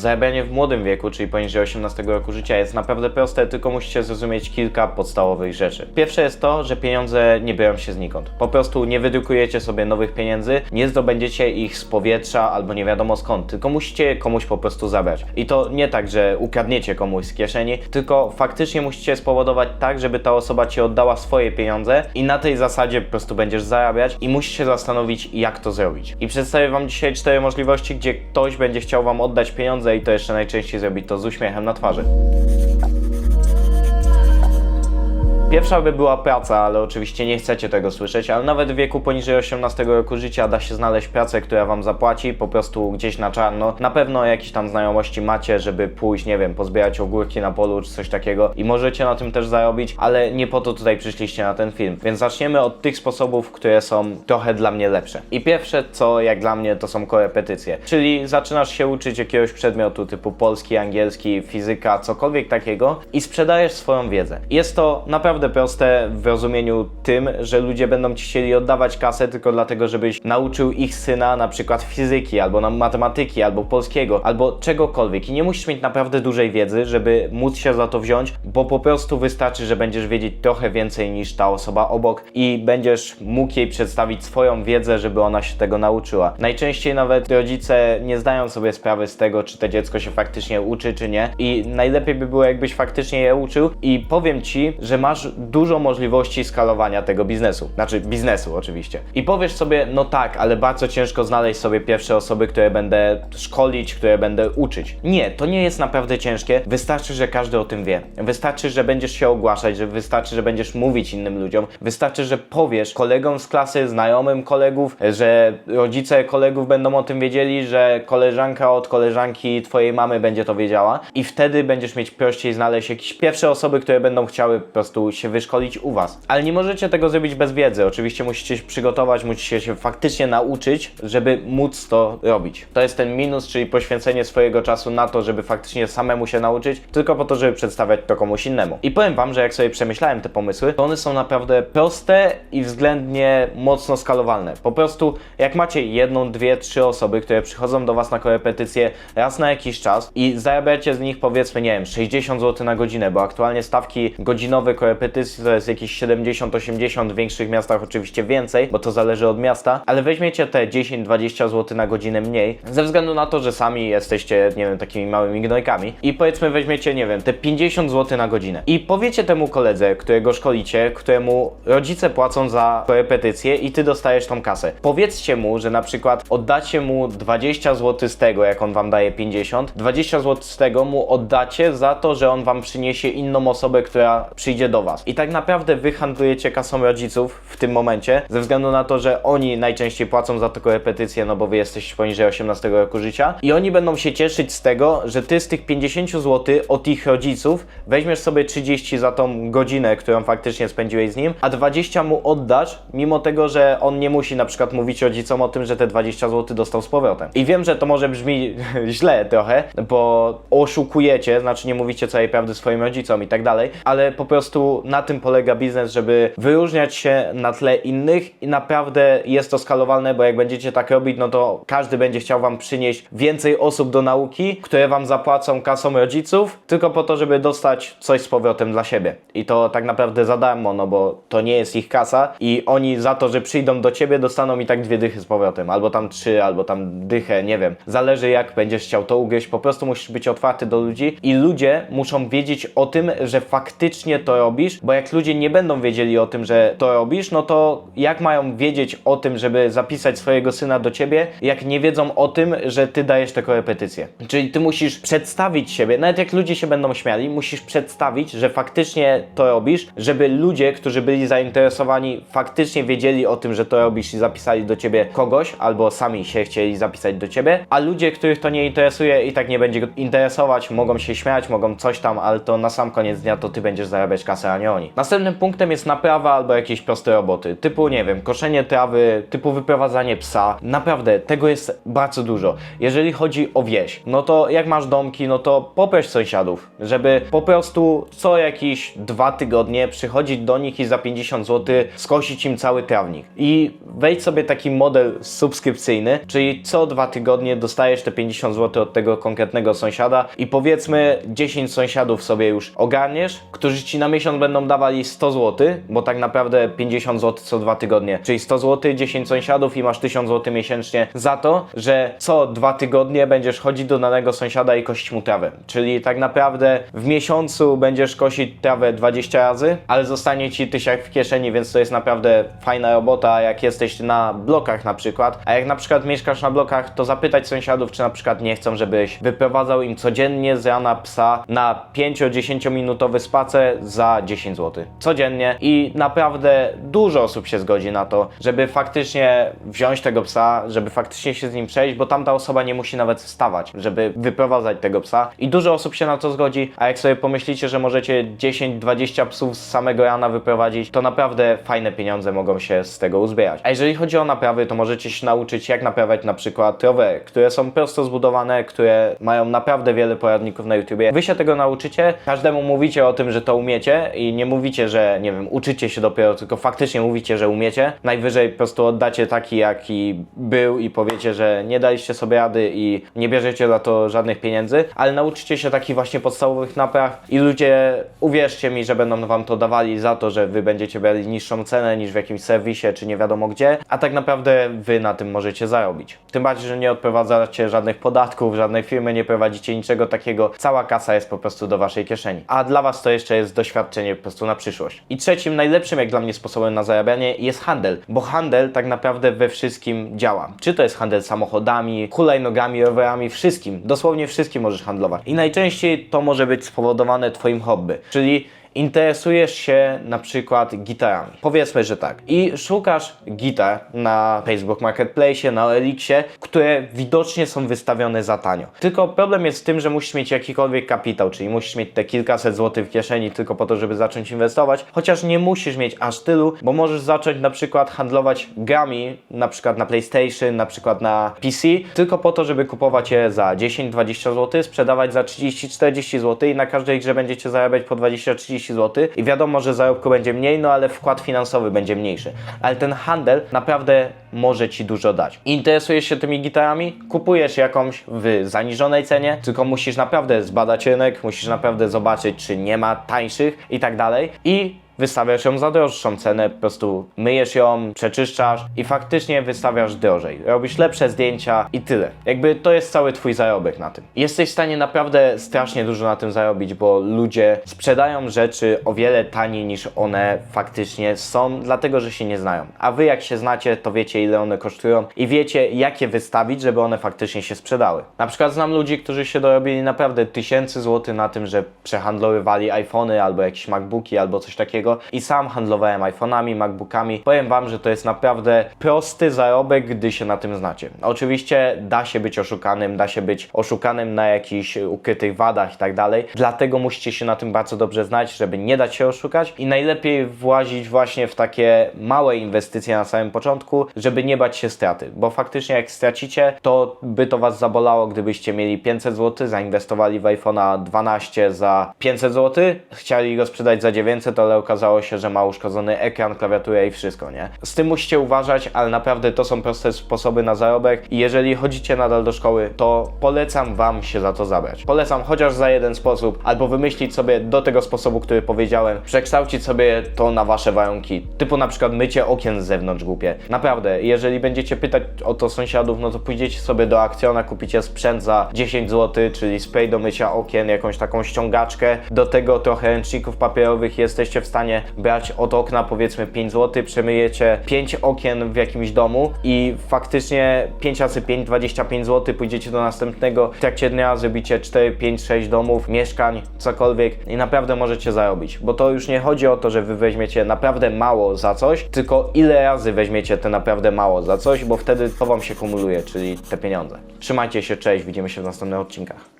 Zarabianie w młodym wieku, czyli poniżej 18 roku życia jest naprawdę proste, tylko musicie zrozumieć kilka podstawowych rzeczy. Pierwsze jest to, że pieniądze nie biorą się znikąd. Po prostu nie wydrukujecie sobie nowych pieniędzy, nie zdobędziecie ich z powietrza albo nie wiadomo skąd, tylko musicie komuś po prostu zabrać. I to nie tak, że ukradniecie komuś z kieszeni, tylko faktycznie musicie spowodować tak, żeby ta osoba ci oddała swoje pieniądze i na tej zasadzie po prostu będziesz zarabiać i musisz się zastanowić, jak to zrobić. I przedstawię Wam dzisiaj cztery możliwości, gdzie ktoś będzie chciał Wam oddać pieniądze i to jeszcze najczęściej zrobić to z uśmiechem na twarzy. Pierwsza by była praca, ale oczywiście nie chcecie tego słyszeć, ale nawet w wieku poniżej 18 roku życia da się znaleźć pracę, która Wam zapłaci, po prostu gdzieś na czarno. Na pewno jakieś tam znajomości macie, żeby pójść, nie wiem, pozbierać ogórki na polu czy coś takiego i możecie na tym też zarobić, ale nie po to tutaj przyszliście na ten film. Więc zaczniemy od tych sposobów, które są trochę dla mnie lepsze. I pierwsze, co jak dla mnie, to są korepetycje, czyli zaczynasz się uczyć jakiegoś przedmiotu typu polski, angielski, fizyka, cokolwiek takiego i sprzedajesz swoją wiedzę. Jest to naprawdę proste w rozumieniu tym, że ludzie będą ci chcieli oddawać kasę tylko dlatego, żebyś nauczył ich syna na przykład fizyki, albo na matematyki, albo polskiego, albo czegokolwiek. I nie musisz mieć naprawdę dużej wiedzy, żeby móc się za to wziąć, bo po prostu wystarczy, że będziesz wiedzieć trochę więcej niż ta osoba obok i będziesz mógł jej przedstawić swoją wiedzę, żeby ona się tego nauczyła. Najczęściej nawet rodzice nie zdają sobie sprawy z tego, czy to dziecko się faktycznie uczy, czy nie. I najlepiej by było, jakbyś faktycznie je uczył. I powiem ci, że masz dużo możliwości skalowania tego biznesu. Znaczy biznesu oczywiście. I powiesz sobie, no tak, ale bardzo ciężko znaleźć sobie pierwsze osoby, które będę szkolić, które będę uczyć. Nie, to nie jest naprawdę ciężkie. Wystarczy, że każdy o tym wie. Wystarczy, że będziesz się ogłaszać, że wystarczy, że będziesz mówić innym ludziom. Wystarczy, że powiesz kolegom z klasy, znajomym kolegów, że rodzice kolegów będą o tym wiedzieli, że koleżanka od koleżanki twojej mamy będzie to wiedziała i wtedy będziesz mieć prościej znaleźć jakieś pierwsze osoby, które będą chciały po prostu się wyszkolić u was. Ale nie możecie tego zrobić bez wiedzy. Oczywiście musicie się przygotować, musicie się faktycznie nauczyć, żeby móc to robić. To jest ten minus, czyli poświęcenie swojego czasu na to, żeby faktycznie samemu się nauczyć, tylko po to, żeby przedstawiać to komuś innemu. I powiem wam, że jak sobie przemyślałem te pomysły, to one są naprawdę proste i względnie mocno skalowalne. Po prostu jak macie jedną, dwie, trzy osoby, które przychodzą do was na korepetycje raz na jakiś czas i zarabiacie z nich powiedzmy, nie wiem, 60 zł na godzinę, bo aktualnie stawki godzinowe to jest jakieś 70-80, w większych miastach oczywiście więcej, bo to zależy od miasta, ale weźmiecie te 10-20 zł na godzinę mniej, ze względu na to, że sami jesteście, nie wiem, takimi małymi gnojkami i powiedzmy weźmiecie, nie wiem, te 50 zł na godzinę i powiecie temu koledze, którego szkolicie, któremu rodzice płacą za korepetycję i ty dostajesz tą kasę. Powiedzcie mu, że na przykład oddacie mu 20 zł z tego, jak on wam daje 50, 20 zł z tego mu oddacie za to, że on wam przyniesie inną osobę, która przyjdzie do was. I tak naprawdę wy handlujecie kasą rodziców w tym momencie, ze względu na to, że oni najczęściej płacą za taką repetycję, no bo wy jesteście poniżej 18 roku życia i oni będą się cieszyć z tego, że ty z tych 50 zł od ich rodziców weźmiesz sobie 30 za tą godzinę, którą faktycznie spędziłeś z nim, a 20 mu oddasz, mimo tego, że on nie musi na przykład mówić rodzicom o tym, że te 20 zł dostał z powrotem. I wiem, że to może brzmi źle trochę, bo oszukujecie, znaczy nie mówicie całej prawdy swoim rodzicom i tak dalej, ale po prostu na tym polega biznes, żeby wyróżniać się na tle innych i naprawdę jest to skalowalne, bo jak będziecie tak robić, no to każdy będzie chciał wam przynieść więcej osób do nauki, które wam zapłacą kasą rodziców, tylko po to, żeby dostać coś z powrotem dla siebie. I to tak naprawdę za darmo, no bo to nie jest ich kasa i oni za to, że przyjdą do ciebie, dostaną i tak dwie dychy z powrotem, albo tam trzy, albo tam dychę, nie wiem. Zależy jak będziesz chciał to ugryźć, po prostu musisz być otwarty do ludzi i ludzie muszą wiedzieć o tym, że faktycznie to robisz, bo jak ludzie nie będą wiedzieli o tym, że to robisz, no to jak mają wiedzieć o tym, żeby zapisać swojego syna do ciebie, jak nie wiedzą o tym, że ty dajesz te korepetycje. Czyli ty musisz przedstawić siebie, nawet jak ludzie się będą śmiali, musisz przedstawić, że faktycznie to robisz, żeby ludzie, którzy byli zainteresowani, faktycznie wiedzieli o tym, że to robisz i zapisali do ciebie kogoś, albo sami się chcieli zapisać do ciebie, a ludzie, których to nie interesuje i tak nie będzie interesować, mogą się śmiać, mogą coś tam, ale to na sam koniec dnia to ty będziesz zarabiać kasę, a nie oni. Następnym punktem jest naprawa albo jakieś proste roboty, typu, nie wiem, koszenie trawy, typu wyprowadzanie psa. Naprawdę, tego jest bardzo dużo. Jeżeli chodzi o wieś, no to jak masz domki, no to poproś sąsiadów, żeby po prostu co jakieś dwa tygodnie przychodzić do nich i za 50 zł skosić im cały trawnik. I wejdź sobie taki model subskrypcyjny, czyli co dwa tygodnie dostajesz te 50 zł od tego konkretnego sąsiada i powiedzmy 10 sąsiadów sobie już ogarniesz, którzy ci na miesiąc będą dawali 100 zł, bo tak naprawdę 50 zł co dwa tygodnie, czyli 100 zł, 10 sąsiadów i masz 1000 zł miesięcznie za to, że co dwa tygodnie będziesz chodzić do danego sąsiada i kosić mu trawę. Czyli tak naprawdę w miesiącu będziesz kosić trawę 20 razy, ale zostanie ci tysiak w kieszeni, więc to jest naprawdę fajna robota, jak jesteś na blokach na przykład. A jak na przykład mieszkasz na blokach, to zapytać sąsiadów, czy na przykład nie chcą, żebyś wyprowadzał im codziennie z rana psa na 5-10 minutowy spacer za 10 zł. Codziennie i naprawdę dużo osób się zgodzi na to, żeby faktycznie wziąć tego psa, żeby faktycznie się z nim przejść, bo tamta osoba nie musi nawet wstawać, żeby wyprowadzać tego psa. I dużo osób się na to zgodzi, a jak sobie pomyślicie, że możecie 10-20 psów z samego rana wyprowadzić, to naprawdę fajne pieniądze mogą się z tego uzbierać. A jeżeli chodzi o naprawy, to możecie się nauczyć, jak naprawiać na przykład rowery, które są prosto zbudowane, które mają naprawdę wiele poradników na YouTubie. Wy się tego nauczycie, każdemu mówicie o tym, że to umiecie i nie mówicie, że nie wiem, uczycie się dopiero, tylko faktycznie mówicie, że umiecie. Najwyżej po prostu oddacie taki, jaki był i powiecie, że nie daliście sobie rady i nie bierzecie za to żadnych pieniędzy, ale nauczycie się takich właśnie podstawowych napraw i ludzie, uwierzcie mi, że będą wam to dawali za to, że wy będziecie brali niższą cenę niż w jakimś serwisie, czy nie wiadomo gdzie, a tak naprawdę wy na tym możecie zarobić. Tym bardziej, że nie odprowadzacie żadnych podatków, żadnej firmy nie prowadzicie niczego takiego, cała kasa jest po prostu do waszej kieszeni. A dla was to jeszcze jest doświadczenie po prostu na przyszłość. I trzecim, najlepszym jak dla mnie sposobem na zarabianie jest handel, bo handel tak naprawdę we wszystkim działa. Czy to jest handel samochodami, hulajnogami, rowerami, wszystkim, dosłownie wszystkim możesz handlować. I najczęściej to może być spowodowane twoim hobby, czyli interesujesz się na przykład gitarami. Powiedzmy, że tak. I szukasz gitar na Facebook Marketplace, na Elixie, które widocznie są wystawione za tanio. Tylko problem jest w tym, że musisz mieć jakikolwiek kapitał, czyli musisz mieć te kilkaset złotych w kieszeni tylko po to, żeby zacząć inwestować, chociaż nie musisz mieć aż tylu, bo możesz zacząć na przykład handlować grami, na przykład na PlayStation, na przykład na PC, tylko po to, żeby kupować je za 10-20 zł, sprzedawać za 30-40 zł i na każdej grze będziecie zarabiać po 20-30 zł i wiadomo, że zarobku będzie mniej, no ale wkład finansowy będzie mniejszy. Ale ten handel naprawdę może Ci dużo dać. Interesujesz się tymi gitarami? Kupujesz jakąś w zaniżonej cenie, tylko musisz naprawdę zbadać rynek, musisz naprawdę zobaczyć, czy nie ma tańszych i tak dalej. I wystawiasz ją za droższą cenę, po prostu myjesz ją, przeczyszczasz i faktycznie wystawiasz drożej. Robisz lepsze zdjęcia i tyle. Jakby to jest cały twój zarobek na tym. Jesteś w stanie naprawdę strasznie dużo na tym zarobić, bo ludzie sprzedają rzeczy o wiele taniej niż one faktycznie są, dlatego że się nie znają. A wy jak się znacie, to wiecie ile one kosztują i wiecie jakie wystawić, żeby one faktycznie się sprzedały. Na przykład znam ludzi, którzy się dorobili naprawdę tysięcy złotych na tym, że przehandlowywali iPhony albo jakieś MacBooki albo coś takiego i sam handlowałem iPhone'ami, MacBookami. Powiem Wam, że to jest naprawdę prosty zarobek, gdy się na tym znacie. Oczywiście da się być oszukanym, da się być oszukanym na jakichś ukrytych wadach i tak dalej, dlatego musicie się na tym bardzo dobrze znać, żeby nie dać się oszukać i najlepiej włazić właśnie w takie małe inwestycje na samym początku, żeby nie bać się straty, bo faktycznie jak stracicie, to by to Was zabolało, gdybyście mieli 500 zł, zainwestowali w iPhone'a 12 za 500 zł, chcieli go sprzedać za 900, ale okazało się, że ma uszkodzony ekran, klawiaturę i wszystko, nie? Z tym musicie uważać, ale naprawdę to są proste sposoby na zarobek i jeżeli chodzicie nadal do szkoły, to polecam Wam się za to zabrać. Polecam chociaż za jeden sposób, albo wymyślić sobie do tego sposobu, który powiedziałem, przekształcić sobie to na Wasze warunki, typu na przykład mycie okien z zewnątrz głupie. Naprawdę, jeżeli będziecie pytać o to sąsiadów, no to pójdziecie sobie do akcjona, kupicie sprzęt za 10 zł, czyli spray do mycia okien, jakąś taką ściągaczkę, do tego trochę ręczników papierowych jesteście w stanie brać od okna powiedzmy 5 zł, przemyjecie 5 okien w jakimś domu i faktycznie 5 razy 5, 25 zł, pójdziecie do następnego, w trakcie dnia zrobicie 4, 5, 6 domów, mieszkań, cokolwiek i naprawdę możecie zarobić, bo to już nie chodzi o to, że wy weźmiecie naprawdę mało za coś, tylko ile razy weźmiecie te naprawdę mało za coś, bo wtedy to wam się kumuluje, czyli te pieniądze. Trzymajcie się, cześć, widzimy się w następnych odcinkach.